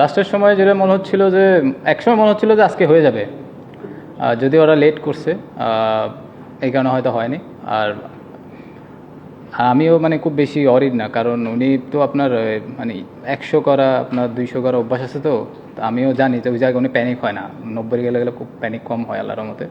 লাস্টের সময় যেটা মনে হচ্ছিল যে, একসময় মনে হচ্ছিল যে আজকে হয়ে যাবে। যদি ওরা লেট করছে এই কারণে হয়তো হয়নি। আর আমিও মানে খুব বেশি অরিড না, কারণ উনি তো আপনার মানে একশো করা, আপনার দুইশো করা অভ্যাস আছে তো। তো আমিও জানি যে ওই জায়গায় উনি প্যানিক হয় না। নব্বই গেলে গেলে খুব প্যানিক কম হয় আল্লাহর মতে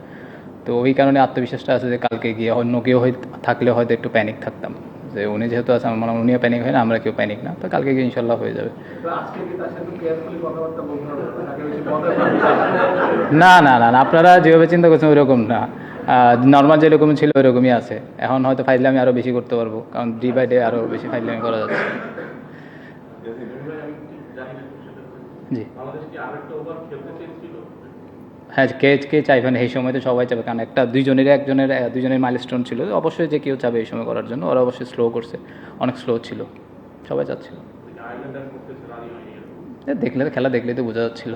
তো ওই কারণে আত্মবিশ্বাসটা আছে যে কালকে গিয়ে অন্য কেউ হয় থাকলে হয়তো একটু প্যানিক থাকতাম। যে উনি যেহেতু আছে আমার মনে হয় উনিও প্যানিক হয় না আমরা কেউ প্যানিক না। তো কালকে গিয়ে ইনশাল্লাহ হয়ে যাবে। তো আজকে কি তার সাথে কেয়ারফুলি কথাবার্তা বলতে হবে? তাকে বেশি মজার না না না না, আপনারা যেভাবে চিন্তা করছেন ওইরকম না। নর্মাল যেরকম ছিল ওইরকমই আছে। এখন হয়তো ফাইলে আমি আরও বেশি করতে পারব কারণ ডে বাই ডে আরও বেশি ফাইলে আমি করা যাচ্ছে জি। হ্যাঁ কে কে চাইবেন এই সময় তো সবাই চাবে কারণ একটা দুইজনের, একজনের দুইজনের মাইলস্টোন ছিল অবশ্যই যে কেউ চাবে এই সময় করার জন্য, ওরা অবশ্যই স্লো করছে, অনেক স্লো ছিল, সবাই চাচ্ছিল। দেখলে, খেলা দেখলেই তো বোঝা যাচ্ছিল।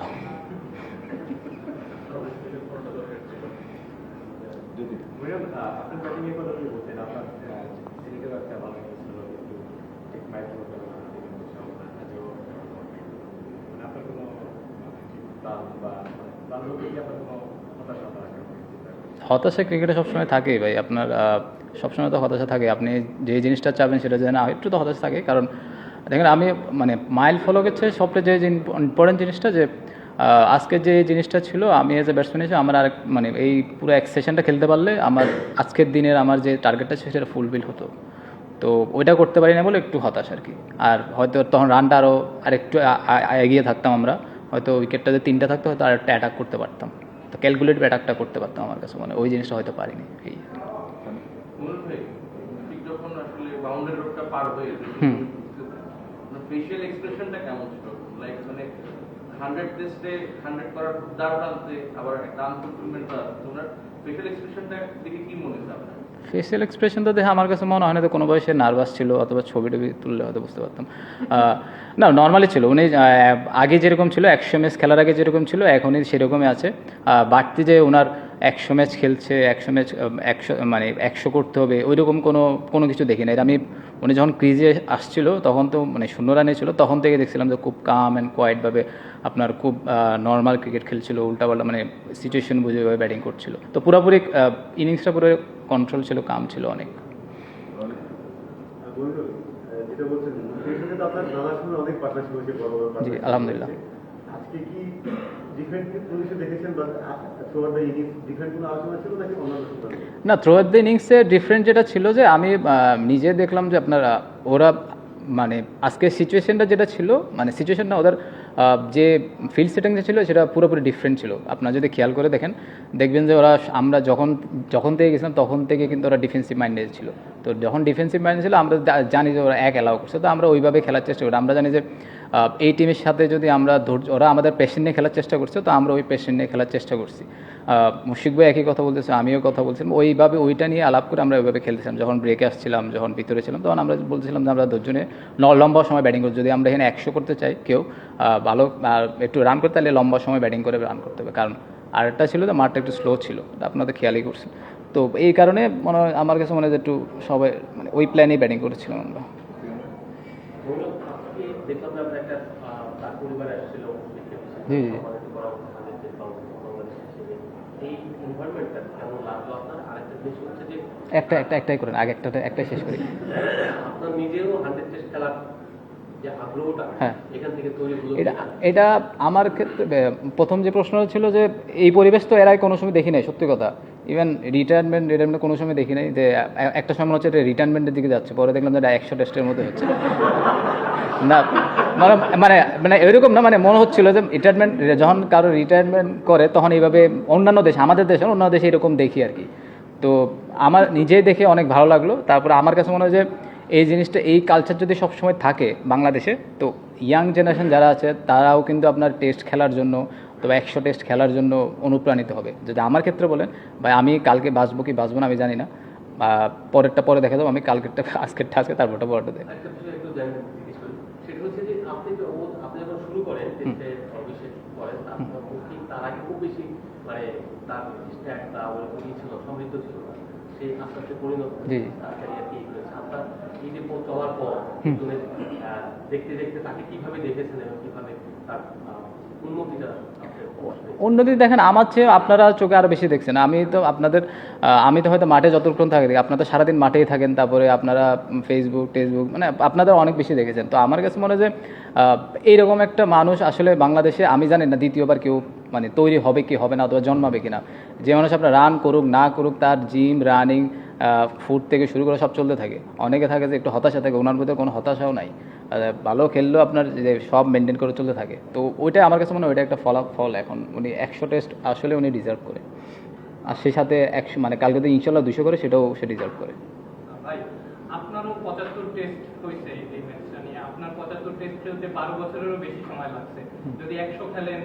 বা হতাশা ক্রিকেটে সবসময় থাকেই ভাই। আপনার সবসময় তো হতাশা থাকে। আপনি যে জিনিসটা চাবেন সেটা যেন একটু তো হতাশা থাকে। কারণ, দেখেন আমি মানে মাইল ফলোকের চেয়ে সবচেয়ে যে ইম্পর্টেন্ট জিনিসটা যে আজকে যে জিনিসটা ছিল, আমি এজ এ ব্যাটসম্যান হিসেবে আমার আরেক মানে এই পুরো এক সেশনটা খেলতে পারলে আমার আজকের দিনের আমার যে টার্গেটটা ছিল সেটা ফুলফিল হতো। তো ওইটা করতে পারি না বলে একটু হতাশ আর কি। আর হয়তো তখন রানটা আরও আরেকটু এগিয়ে থাকতাম আমরা। হয়তো উইকেটটা যে তিনটা থাকতো হয়তো আর একটা অ্যাটাক করতে পারতাম। তো ক্যালকুলেটিভ অ্যাটাকটা করতে পারতাম আমার কাছে মানে ওই জিনিসটা হয়তো পারিনি। এই হয়ে মানে টানতে আবার একটা দেখে কি মনে আপনার? ফেসিয়াল এক্সপ্রেশন তো দেখে আমার কাছে মনে হয় না তো কোনো বয়সে নার্ভাস ছিল অথবা ছবি টবি তুললে হয়তো বুঝতে পারতাম। না নর্মালি ছিল। উনি আগে যেরকম ছিল, একশো ম্যাচ খেলার আগে যেরকম ছিল এখনই সেরকমই আছে। বাড়তি যে ওনার একশো ম্যাচ খেলছে, একশো ম্যাচ একশো মানে একশো করতে হবে ওই রকম কোনো কোনো কিছু দেখি না আমি, উনি যখন ক্রিজে আসছিল, তখন তো মানে শূন্য রানে ছিল, তখন থেকে দেখছিলাম যে খুব কাম অ্যান্ড কোয়াইটভাবে আপনার খুব নর্মাল ক্রিকেট খেলছিল, উল্টাপাল্টা মানে সিচুয়েশন বুঝে ব্যাটিং করছিল। তো পুরোপুরি ইনিংসটা পুরো কন্ট্রোল ছিল, কাম ছিল অনেক। জি, আলহামদুলিল্লাহ। না থ্রো অ্যাট দ্য ইনিংসে ডিফারেন্ট যেটা ছিল যে আমি নিজে দেখলাম যে আপনারা, ওরা মানে আজকে সিচুয়েশনটা যেটা ছিল মানে সিচুয়েশনটা ওদের যে ফিল্ড সেটিং যে ছিল, সেটা পুরোপুরি ডিফারেন্ট ছিল। আপনারা যদি খেয়াল করে দেখেন, দেখবেন যে ওরা আমরা যখন যখন থেকে গেছিলাম, তখন থেকে কিন্তু ওরা ডিফেন্সিভ মাইন্ডেড ছিল। তো যখন ডিফেন্সিভ মাইন্ডে ছিল, আমরা জানি যে ওরা এক অ্যালাউ করছে। তো আমরা ওইভাবে খেলার চেষ্টা করি। আমরা জানি যে এই টিমের সাথে যদি আমরা ধৈর্য, ওরা আমাদের পেশেন্ট নিয়ে খেলার চেষ্টা করছে, তো আমরা ওই পেশেন্ট নিয়ে খেলার চেষ্টা করছি। মুশিক ভাই একই কথা বলতেছে, আমিও কথা বলছিলাম ওইভাবে ওইটা নিয়ে আলাপ করে আমরা ওইভাবে খেলতেছিলাম। যখন ব্রেকে আসছিলাম, যখন ভিতরে ছিলাম, তখন আমরা বলছিলাম যে আমরা ধৈর্য নিয়ে ন- লম্বা সময় ব্যাটিং করছি। যদি আমরা এখানে একশো করতে চাই কেউ ভালো একটু রান করতে তাহলে লম্বা সময় ব্যাটিং করে রান করতে হবে। কারণ আরেকটা ছিল যে মাঠটা একটু স্লো ছিল আপনাদের খেয়ালই করছেন। তো এই কারণে মনে হয়, আমার কাছে মনে হয় যে একটু সবাই মানে ওই প্ল্যানেই ব্যাটিং করেছিলাম আমরা। দেখলাম যে একটা তার পরিবারে আসছিল জি, জি। একটা একটা একটাই করেন আগে একটা একটাই শেষ করি আপনার নিজেও হান্ড্রেড টেস্ট খেলার হ্যাঁ। এটা এটা আমার ক্ষেত্রে প্রথম যে প্রশ্ন ছিল যে এই পরিবেশ তো এরাই কোনো সময় দেখি নাই সত্যি কথা ইভেন রিটায়ারমেন্ট রিটায়ারমেন্ট কোনো সময় দেখি নাই যে, একটা সময় হচ্ছে এটা রিটায়ারমেন্টের দিকে যাচ্ছে, পরে দেখলাম যে এটা একশো টেস্টের মধ্যে হচ্ছে। না মানে মানে মানে এরকম না মানে মনে হচ্ছিল যে রিটায়ারমেন্ট যখন কারও রিটায়ারমেন্ট করে, তখন এইভাবে অন্যান্য দেশ, আমাদের দেশে, অন্যান্য দেশে এরকম দেখি আর কি। তো আমার নিজেই দেখে অনেক ভালো লাগল, তারপরে আমার কাছে মনে হয় যে এই জিনিসটা, এই কালচার যদি সবসময় থাকে বাংলাদেশে, তো ইয়াং জেনারেশন যারা আছে, তারাও কিন্তু আপনার টেস্ট খেলার জন্য তবে একশো টেস্ট খেলার জন্য অনুপ্রাণিত হবে। যদি আমার ক্ষেত্রে বলেন বা আমি কালকে বাঁচবো কি বাঁচবো না আমি জানি না। বা পরেরটা পরে দেখা যাব আমি কালকেরটা আজকেরটা আজকে তারপরটা খুব বেশি মানে জি। ক্যারিয়ারকে এই যে পথ পর তুমি, দেখতে দেখতে তাকে কীভাবে দেখেছেন এবং কীভাবে তার উন্নতিটা উন্নতি দেখেন আমার চেয়ে আপনারা চোখে আরও বেশি দেখছেন। আমি তো আপনাদের আমি তো হয়তো মাঠে যতক্ষণ থাকি আপনারা তো সারাদিন মাঠেই থাকেন তারপরে আপনারা ফেসবুক টেসবুক মানে আপনাদের অনেক বেশি দেখেছেন। তো আমার কাছে মনে হয় যে এইরকম একটা মানুষ আসলে বাংলাদেশে আমি জানি না দ্বিতীয়বার কেউ মানে তৈরি হবে কি হবে না অথবা জন্মাবে কিনা। যে মানুষ আপনার রান করুক না করুক তার জিম রানিং ফুড থেকে শুরু করে সব চলতে থাকে। অনেকে থাকে যে একটু হতাশা থাকে ওনার মধ্যে কোনো হতাশাও নাই। ভালো খেললেও আপনার যে সব মেনটেন করে চলতে থাকে। তো ওইটা আমার কাছে মনে হয় ওইটা একটা ফলাফল এখন। উনি একশো টেস্ট আসলে উনি ডিজার্ভ করে। আর সেই সাথে একশো মানে কালকে তো ইনশাল্লাহ দুশো করে সেটাও সে ডিজার্ভ করে। আপনারও পঁচাত্তর টেস্ট হয়েছে এই ম্যাচটা নিয়ে। আপনার পঁচাত্তর টেস্ট খেলতে বারো বছরেরও বেশি সময় লাগছে। যদি একশো খেলেন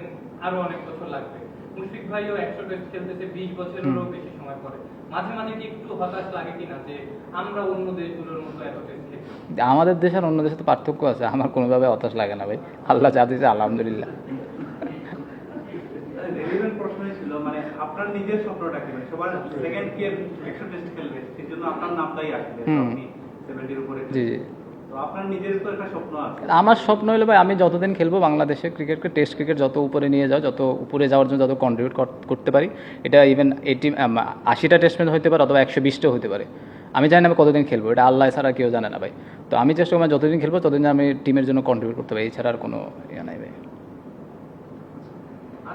আরও অনেক বছর লাগবে। মুশফিক ভাইও একশো টেস্ট খেলতেছে বিশ বছরেরও বেশি সময় পরে। মাঝে মাঝে কি একটু হতাশ লাগে কিনা যে আমরা অন্য দেশগুলোর মতো এত টেস্ট খেলি? আমাদের দেশ আর অন্য দেশে তো পার্থক্য আছে আমার কোনোভাবে হতাশ লাগে না ভাই। আল্লাহ যা দিয়েছে আলহামদুলিল্লাহ। ছিল মানে আপনার নিজের স্বপ্নটা কি? মানে সবার সেকেন্ড একশো টেস্ট খেলবে? সেই জন্য আপনার নামটাই আসবে হুম। আপনি সেভেন্টির উপরে জি আমার স্বপ্ন হলো ভাই, আমি যতদিন খেলব বাংলাদেশে ক্রিকেটকে, টেস্ট ক্রিকেট যত উপরে নিয়ে যাও, যত উপরে যাওয়ার জন্য যত কন্ট্রিবিউট করতে পারি, এটা ইভেন এইটি আশিটা টেস্ট ম্যাচ হতে পারে অথবা একশো বিশটা হতে পারে। আমি জানি না আমি কতদিন খেলব, এটা আল্লাহ ছাড়া কেউ জানে না ভাই। তো আমি চেষ্টা করব যতদিন খেলব, ততদিন আমি টিমের জন্য কন্ট্রিবিউট করতে পারি, এছাড়া আর কোনো ইয়ে নাই ভাই।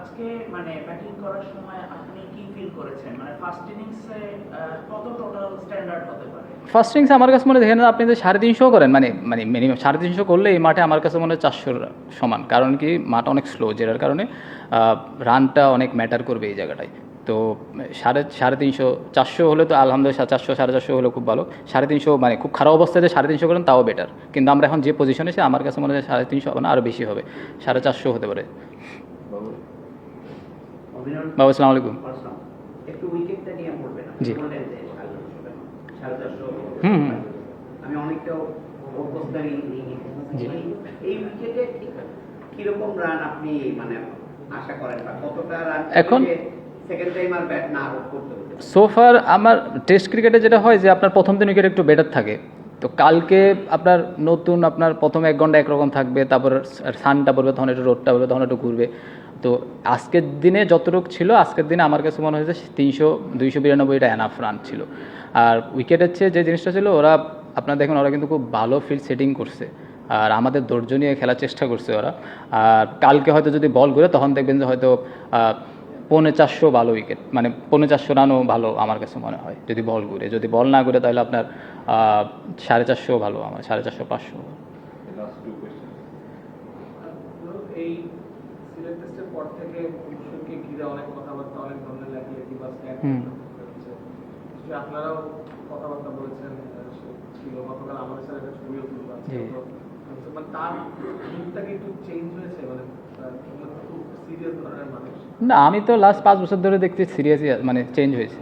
আজকে মানে ব্যাটিং করার সময় আপনি কি ফিল করেছেন? মানে ফার্স্ট ইনিংসে কত টোটাল স্ট্যান্ডার্ড হতে পারে? ফার্স্ট ইনিংস আমার কাছে মনে হয় দেখেন আপনি যে সাড়ে তিনশো করেন মানে মানে মিনিমাম সাড়ে তিনশো করলে এই মাঠে আমার কাছে মনে হয় চারশোর সমান। কারণ কি মাঠ অনেক স্লো যেটার কারণে রানটা অনেক ম্যাটার করবে এই জায়গাটায়। তো সাড়ে সাড়ে তিনশো চারশো হলে তো আলহামদুলিল্লাহ চারশো সাড়ে চারশো হলে খুব ভালো। সাড়ে তিনশো মানে খুব খারাপ অবস্থায় যে সাড়ে তিনশো করেন তাও বেটার কিন্তু আমরা এখন যে পজিশনে সে আমার কাছে মনে হয় সাড়ে তিনশো হবে না আরও বেশি হবে। সাড়ে চারশো হতে পারে। বাবু আসসালামু আলাইকুম। জি। হুম, হুম। আমি অনেকটা জি। এই উইকেটে কীরকম রান আপনি মানে আশা করেন বা কতটা রান এখন- সেকেন্ড টাইম আর ব্যাট না করতে সোফার আমার টেস্ট ক্রিকেটে যেটা হয় যে আপনার প্রথম দিন উইকেট একটু বেটার থাকে। তো কালকে আপনার নতুন আপনার প্রথম এক ঘণ্টা একরকম থাকবে তারপর সানটা পড়বে তখন একটু রোদটা পড়বে তখন একটু ঘুরবে। তো আজকের দিনে যতটুকু ছিল আজকের দিনে আমার কাছে মনে হয়েছে তিনশো দুইশো বিরানব্বইটা এনাফ রান ছিল। আর উইকেটের চেয়ে যে জিনিসটা ছিল ওরা আপনার দেখুন ওরা কিন্তু খুব ভালো ফিল্ড সেটিং করছে। আর আমাদের ধৈর্য নিয়ে খেলার চেষ্টা করছে ওরা। আর কালকে হয়তো যদি বল ঘুরে তখন দেখবেন যে হয়তো পৌনে চারশো ভালো উইকেট মানে পৌনে চারশো রানও ভালো আমার কাছে মনে হয় যদি বল ঘুরে। যদি বল না ঘুরে তাহলে আপনার সাড়ে চারশো ভালো আমার সাড়ে চারশো পাঁচশো। এই সিলেট টেস্টের পর থেকে ঘিরে অনেক কথাবার্তা অনেক ধরনের লেখালেখি বা আপনারাও কথাবার্তা বলেছেন ছিল। গতকাল আমাদের সাথে একটা ছবিও মানে তার মুখটা কি একটু চেঞ্জ হয়েছে? মানে সিরিয়াস ধরনের মানুষ। না আমি তো লাস্ট পাঁচ বছর ধরে দেখছি সিরিয়াসই মানে চেঞ্জ হয়েছে।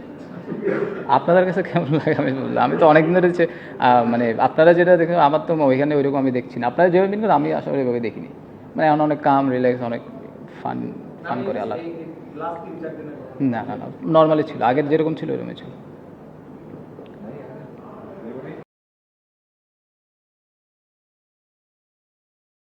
আপনাদের কাছে কেমন লাগে আমি বললাম আমি তো অনেকদিন ধরে মানে আপনারা যেটা দেখেন আমার তো ওইখানে ওইরকম আমি দেখছি না। আপনারা যেভাবে দিন আমি আসলে ওইভাবে দেখিনি। মানে এখন অনেক কাম রিল্যাক্স অনেক ফান ফান করে আলাদা। না না না নর্মালি ছিল। আগের যেরকম ছিল ওইরকমই ছিল।